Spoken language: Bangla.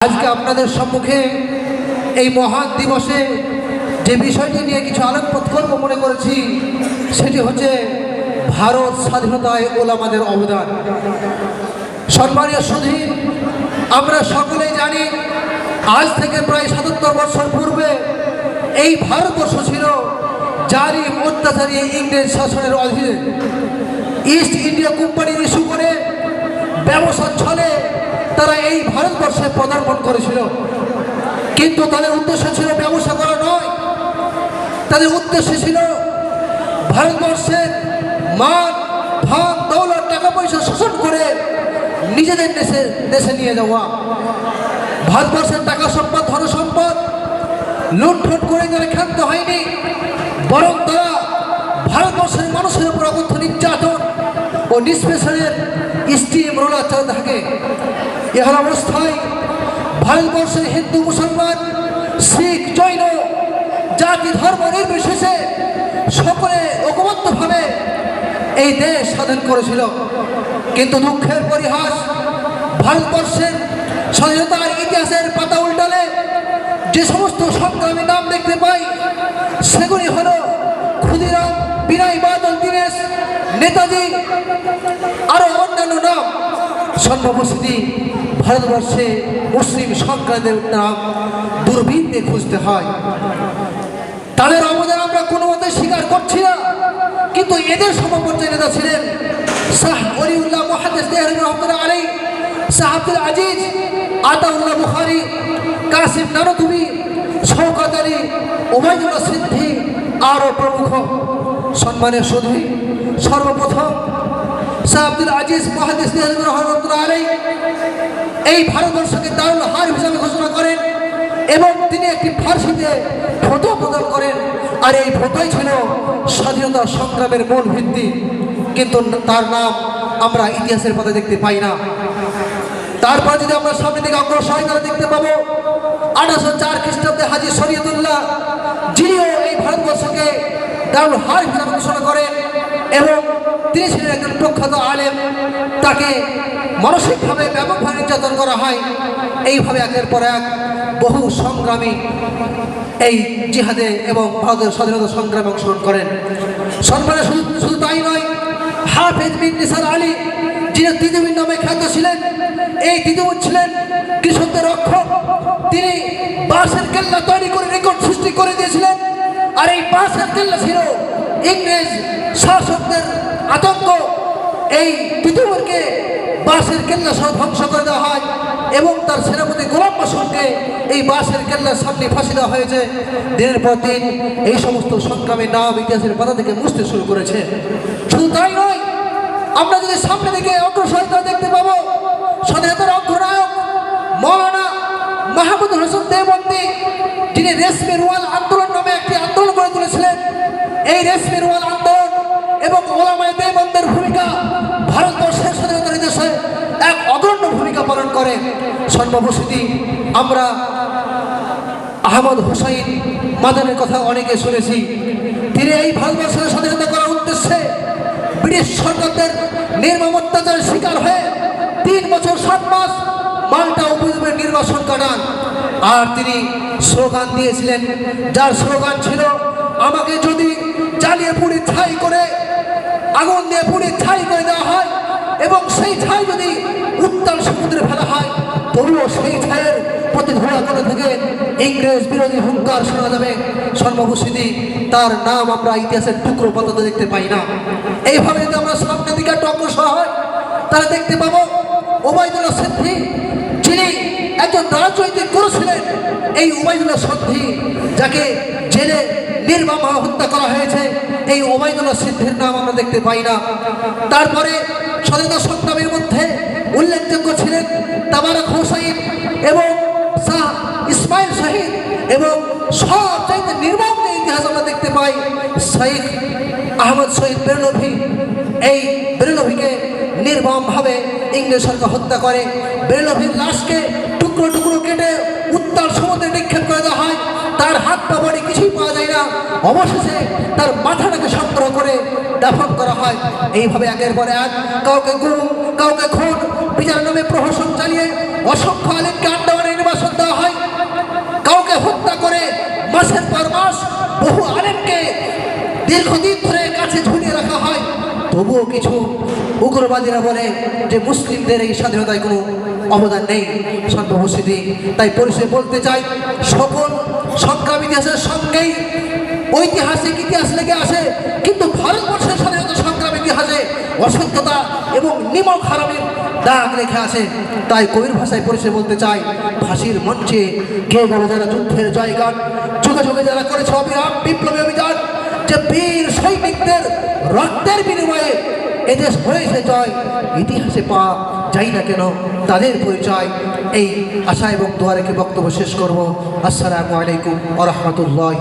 আজকে আপনাদের সম্মুখে এই মহান দিবসে যে বিষয়টি নিয়ে কিছু আলোকপাত করব মনে করেছি, সেটি হচ্ছে ভারত স্বাধীনতায় ওলামাদের অবদান। সম্মানীয় সুধীর, আমরা সকলেই জানি আজ থেকে প্রায় সাতাত্তর বছর পূর্বে এই ভারতবর্ষ ছিল জারি অত্যাচারী ইংরেজ শাসনের অধীনে। ইস্ট ইন্ডিয়া কোম্পানির ইস্যু করে ব্যবসা ছলে তারা এই ভারতবর্ষে পদার্পণ করেছিল। কিন্তু তাদের উদ্দেশ্য ছিল ব্যবসা করা নয়। তাদের উদ্দেশ্য ছিল ভারতবর্ষের মান, ধন, দৌলত টাকা পয়সা শোষণ করে নিজেদের দেশে দেশে নিয়ে যাওয়া। ভারতবর্ষের টাকা সম্পদ ধন সম্পদ লুণ্ঠন করে তারা ক্ষান্ত হয়নি। বরং তারা ভারতবর্ষের মানুষের উপর অকথ্য নির্যাতন ও নিষ্পেষণের স্টিম রোলার চালাতে থাকে। এহল অবস্থায় ভারতবর্ষের হিন্দু মুসলমান, শিখ, জৈন, জাতি, ধর্ম নির্বিশেষে সকলে ঐকমত্যভাবে এই দেশ স্বাধীন করেছিল। কিন্তু দুঃখের পরিহাস, ভারতবর্ষের স্বাধীনতার ইতিহাসের পাতা উল্টালে যে সমস্ত সংগ্রামী নাম দেখতে পাই, সেগুলি হলো ক্ষুদিরাম, বিনয়, বাদল, দীনেশ, নেতাজি, আরও অন্যান্য নাম। সর্বপরিস্থিতি ভারতবর্ষে মুসলিম সংক্রান্তের নাম দূরবীনতে খুঁজতে হয়। তাদের অবদান আমরা কোনো মতে স্বীকার করছি না, কিন্তু এদের সমপর্যায় নেতা ছিলেন শাহ অলিউল্লাহ মহাদেশ রহমতুল্লাহ আলী শাহ আব্দুল আজিজ, আতাউল্লাহ বুখারি, কাসিম নানতুবি শৌকত আলী ওবায়দুল্লাহ সিদ্ধি আরও প্রমুখ। সম্মানের শুধু সর্বপ্রথম শাহ আজিজ দেহরিন রহমতুল্লাহ এই ভারতবর্ষকে দারুল হার হিসাবে ঘোষণা করেন এবং তিনি একটি ফার্সিতে ফটো প্রদান করেন। আর এই ফটোই ছিল স্বাধীনতা সংগ্রামের মূল ভিত্তি। কিন্তু তার নাম আমরা ইতিহাসের পথে দেখতে পাই না। তারপর যদি আমরা সামনে দিকে অগ্রসর হয় দেখতে পাবো, আঠারোশো চার খ্রিস্টাব্দে হাজি শরীয়তুল্লাহ, যিনিও এই ভারতবর্ষকে দারুল হার হিসাবে ঘোষণা করেন এবং তিনি ছিলেন একজন প্রখ্যাত আলেম। তাকে মানসিকভাবে ব্যাপকভাবে নির্যাতন করা হয়। এইভাবে একের পর এক বহু সংগ্রামী এই জিহাদে এবং ভারতের স্বাধীনতা সংগ্রামে অংশগ্রহণ করেন। সম্মানে শুধু তাই নয়, হাফেজ বিন নিসার আলী, যিনি তিতুমির নামে খ্যাত ছিলেন, এই তিতুমির ছিলেন কৃষকদের রক্ষক। তিনি বাঁশের কেল্লা তৈরি করে রেকর্ড সৃষ্টি করে দিয়েছিলেন। আর এই বাঁশের কেল্লা ছিল ইংরেজ শাসকদের আতঙ্ক। এই তিতুমিরকে বাঁশের কেল্লা সহ ধ্বংস করে দেওয়া হয় এবং তার সেনাপতি গোলাম বাসনকে এই বাঁশের কেল্লার সামনে ফাঁসি দেওয়া হয়েছে। দিনের পর দিন এই সমস্ত সংগ্রামের নাম ইতিহাসের পাতা থেকে মুছতে শুরু করেছে। শুধু তাই নয়, আমরা যদি সামনে দিকে অগ্রসরতা দেখতে পাবো স্বাধীনতার পালন আমরা আহমদ হুসাইন মাদানের কথা অনেকে শুনেছি। তিনি এই ভারতবর্ষের স্বাধীনতা করার উদ্দেশ্যে ব্রিটিশ সরকারদের নির্মম অত্যাচারের শিকার হয়ে তিন বছর সাত মাস মাল্টা উপদ্বীপের নির্বাসন কাটান। আর তিনি স্লোগান দিয়েছিলেন, যার স্লোগান ছিল, আমাকে যদি জ্বালিয়ে পুড়ি ছাই করে, আগুন দিয়ে পুড়ি ছাই করে দেওয়া হয়, এবং সেই ছাই যদি উত্তাল সমুদ্রে ফেলা হয়। তবুও সেই ছায়ের প্রতি ধোয়া করে থেকে ইংরেজ বিরোধী হুঙ্কার শোনা যাবে। সর্বভূষিতি তার নাম আমরা ইতিহাসের টুকরো পাতাতে দেখতে পাই না। এইভাবে যদি আমরা সামনের দিকে একটু অগ্রসর হয়, তাহলে দেখতে পাবো ওবায়দুল্লাহ সিদ্ধি যিনি একজন রাজনৈতিক গুরু ছিলেন, এই ওবায়দুল্লাহ সিদ্ধি যাকে জেলে নির্মম হত্যা করা হয়েছে, এই ওবায়দুল্লাহ সিদ্ধির নাম আমরা দেখতে পাই না। তারপরে স্বাধীনতা সংগ্রামের মধ্যে ছিলেন তাবারক হোসাইন এবং শাহ ইসমাইল শহীদ এবং সব চাইতে নির্মম যে ইতিহাস আমরা দেখতে পাই শহীদ আহমদ শহীদ বেরলভি এই বেরলভিকে নির্মমভাবে ইংরেজ সরকার হত্যা করে। বেরলভির লাশকে টুকরো টুকরো কেটে উত্তাল সমুদ্রে নিক্ষেপ করে দেওয়া হয়। তার হাত পা বডি কিছুই পাওয়া যায় না। অবশেষে তার মাথাটাকে সংগ্রহ করে দাফন করা হয়। এইভাবে একের পর এক কাউকে গুম, কাউকে খুন বিজার নামে প্রহসন চালিয়ে অসংখ্য আলেমকে আন্দামানে নির্বাসন দেওয়া হয়। কাউকে হত্যা করে মাসের পর মাস বহু আলেমকে দীর্ঘদিন ধরে কাছে ঝুলিয়ে রাখা হয়। তবুও কিছু উগ্রবাদীরা বলে যে মুসলিমদের এই স্বাধীনতায় কোনো অবদান নেই। সন্ত মসজিদে তাই পরিচয় বলতে চাই সকল সংগ্রাম ইতিহাসের সঙ্গেই ঐতিহাসিক ইতিহাস লেগে আসে কিন্তু ভারতবর্ষের স্বাধীনতা সংগ্রাম ইতিহাসে অসত্যতা এবং নিমক হারামের দাগ রেখে আসে। তাই কবির ভাষায় পরিচয় বলতে চাই ফাঁসির মঞ্চে কে বলো যারা যুদ্ধের জয়গান যুগে যুগে যারা করেছে অবিরাম বিপ্লবী অভিযান, যে বীর সৈনিকদের রক্তের বিনিময়ে এদেশ হয়েছে জয় ইতিহাসে পা যাই না কেন, তাদের পরিচয়। এই আশা এবং দোয়ারেকে বক্তব্য শেষ করব। আসসালামু আলাইকুম আ রহমতুল্লাহ